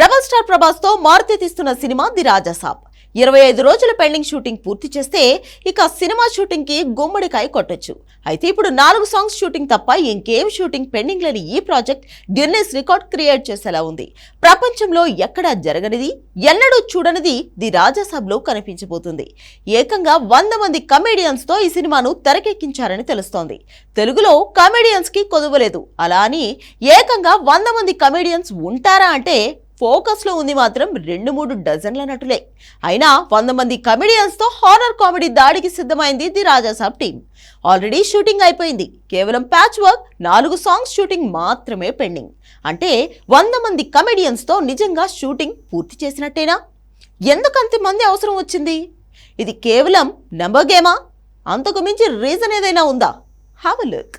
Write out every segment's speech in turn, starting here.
Rebel star ప్రభాస్తో Maruti తీస్తున్న cinema the Raja Saab. ఇరవై ఐదు రోజుల పెండింగ్ షూటింగ్ పూర్తి చేస్తే ఇక సినిమా షూటింగ్కి గుమ్మడికాయ కొట్టొచ్చు. అయితే ఇప్పుడు నాలుగు సాంగ్స్ షూటింగ్ తప్ప ఇంకేం షూటింగ్ పెండింగ్ లేని ఈ ప్రాజెక్ట్ గిన్నెస్ రికార్డ్ క్రియేట్ చేసేలా ఉంది. ప్రపంచంలో ఎక్కడా జరగనిది ఎన్నడూ చూడనిది ది రాజాసాబ్లో కనిపించబోతుంది. ఏకంగా వంద మంది కమెడియన్స్తో ఈ సినిమాను తెరకెక్కించారని తెలుస్తోంది. తెలుగులో కమెడియన్స్కి కొదువలేదు. అలా అని ఏకంగా వంద మంది కమెడియన్స్ ఉంటారా అంటే ఫోకస్లో ఉంది మాత్రం రెండు మూడు డజన్ల నటులే. అయినా వంద మంది కమెడియన్స్తో హారర్ కామెడీ దాడికి సిద్ధమైంది the Raja Saab team. Already shooting అయిపోయింది. కేవలం ప్యాచ్ వర్క్ నాలుగు సాంగ్స్ షూటింగ్ మాత్రమే పెండింగ్. అంటే వంద మంది కమెడియన్స్తో నిజంగా షూటింగ్ పూర్తి చేసినట్టేనా? ఎందుకంత మంది అవసరం వచ్చింది? ఇది కేవలం నంబర్ గేమా? అంతకు మించి రీజన్ ఏదైనా ఉందా? Have a look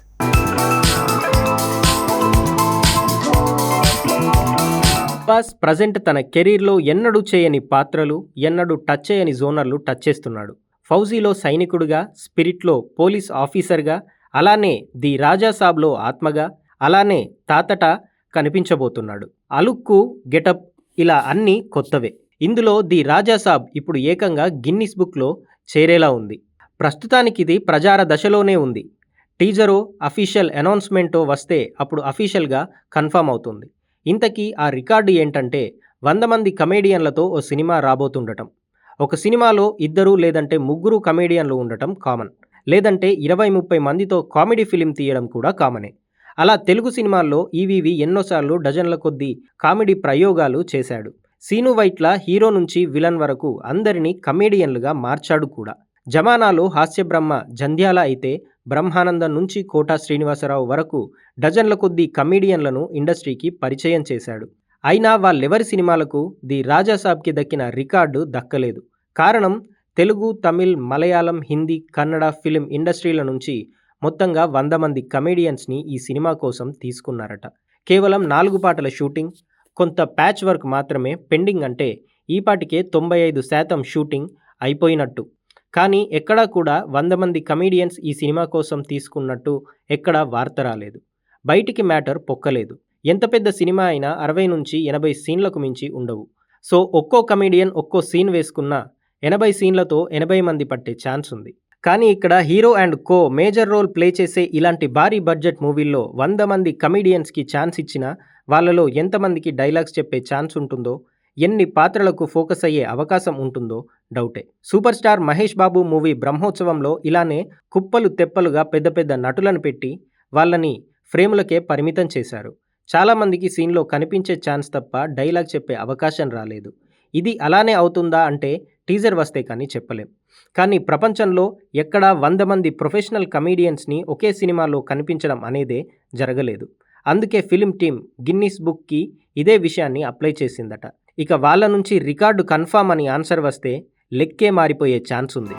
Abbas present తన కెరీర్లో ఎన్నడూ చేయని పాత్రలు ఎన్నడూ టచ్ చేయని జోనర్లు టచ్ చేస్తున్నాడు. ఫౌజీలో సైనికుడిగా స్పిరిట్లో పోలీస్ ఆఫీసర్గా అలానే ది రాజాసాబ్లో ఆత్మగా అలానే తాతట కనిపించబోతున్నాడు. అలుక్కు గెటప్ ఇలా అన్నీ కొత్తవే. ఇందులో ది రాజాసాబ్ ఇప్పుడు ఏకంగా గిన్నిస్ బుక్లో చేరేలా ఉంది. ప్రస్తుతానికి ఇది ప్రచార దశలోనే ఉంది. టీజరో అఫీషియల్ అనౌన్స్మెంటో వస్తే అప్పుడు అఫీషియల్గా కన్ఫర్మ్ అవుతుంది. ఇంతకీ ఆ రికార్డు ఏంటంటే వంద మంది కమేడియన్లతో ఓ సినిమా రాబోతుండటం. ఒక సినిమాలో ఇద్దరు లేదంటే ముగ్గురు కమేడియన్లు ఉండటం కామన్. లేదంటే ఇరవై ముప్పై మందితో కామెడీ ఫిలిం తీయడం కూడా కామనే. అలా తెలుగు సినిమాల్లో ఈవీవి ఎన్నోసార్లు డజన్ల కొద్దీ కామెడీ ప్రయోగాలు చేశాడు. సీను వైట్ల హీరో నుంచి విలన్ వరకు అందరినీ కమేడియన్లుగా మార్చాడు కూడా. జమానాలో హాస్యబ్రహ్మ జంధ్యాల అయితే బ్రహ్మానందం నుంచి కోటా శ్రీనివాసరావు వరకు డజన్ల కొద్దీ కమీడియన్లను ఇండస్ట్రీకి పరిచయం చేశాడు. అయినా వాళ్ళెవరి సినిమాలకు ది రాజాసాబ్కి దక్కిన రికార్డు దక్కలేదు. కారణం తెలుగు తమిళ్ మలయాళం హిందీ కన్నడ ఫిలిం ఇండస్ట్రీల నుంచి మొత్తంగా వంద మంది కమేడియన్స్ని ఈ సినిమా కోసం తీసుకున్నారట. కేవలం నాలుగు పాటల షూటింగ్ కొంత ప్యాచ్ వర్క్ మాత్రమే పెండింగ్ అంటే ఈపాటికే తొంభై ఐదు శాతం షూటింగ్ అయిపోయినట్టు. కానీ ఎక్కడా కూడా వంద మంది కమీడియన్స్ ఈ సినిమా కోసం తీసుకున్నట్టు ఎక్కడా వార్త రాలేదు. బయటికి మ్యాటర్ పొక్కలేదు. ఎంత పెద్ద సినిమా అయినా అరవై నుంచి ఎనభై సీన్లకు మించి ఉండవు. సో ఒక్కో కమీడియన్ ఒక్కో సీన్ వేసుకున్నా ఎనభై సీన్లతో ఎనభై మంది పట్టే ఛాన్స్ ఉంది. కానీ ఇక్కడ hero and co major role play చేసే ఇలాంటి భారీ బడ్జెట్ మూవీల్లో వంద మంది కమీడియన్స్కి ఛాన్స్ ఇచ్చినా వాళ్ళలో ఎంతమందికి డైలాగ్స్ చెప్పే ఛాన్స్ ఉంటుందో ఎన్ని పాత్రలకు ఫోకస్ అయ్యే అవకాశం ఉంటుందో డౌటే. Super star Mahesh Babu movie బ్రహ్మోత్సవంలో ఇలానే కుప్పలు తెప్పలుగా పెద్ద పెద్ద నటులను పెట్టి వాళ్ళని ఫ్రేములకే పరిమితం చేశారు. చాలామందికి సీన్లో కనిపించే ఛాన్స్ తప్ప డైలాగ్ చెప్పే అవకాశం రాలేదు. ఇది అలానే అవుతుందా అంటే టీజర్ వస్తే కానీ చెప్పలేం. కానీ ప్రపంచంలో ఎక్కడా వంద మంది ప్రొఫెషనల్ కమీడియన్స్ని ఒకే సినిమాలో కనిపించడం అనేదే జరగలేదు. అందుకే ఫిలిం టీం గిన్నిస్ బుక్కి ఇదే విషయాన్ని అప్లై చేసిందట. ఇక వాళ్ళ నుంచి రికార్డు కన్ఫామ్ అని ఆన్సర్ వస్తే లెక్కే మారిపోయే ఛాన్స్ ఉంది.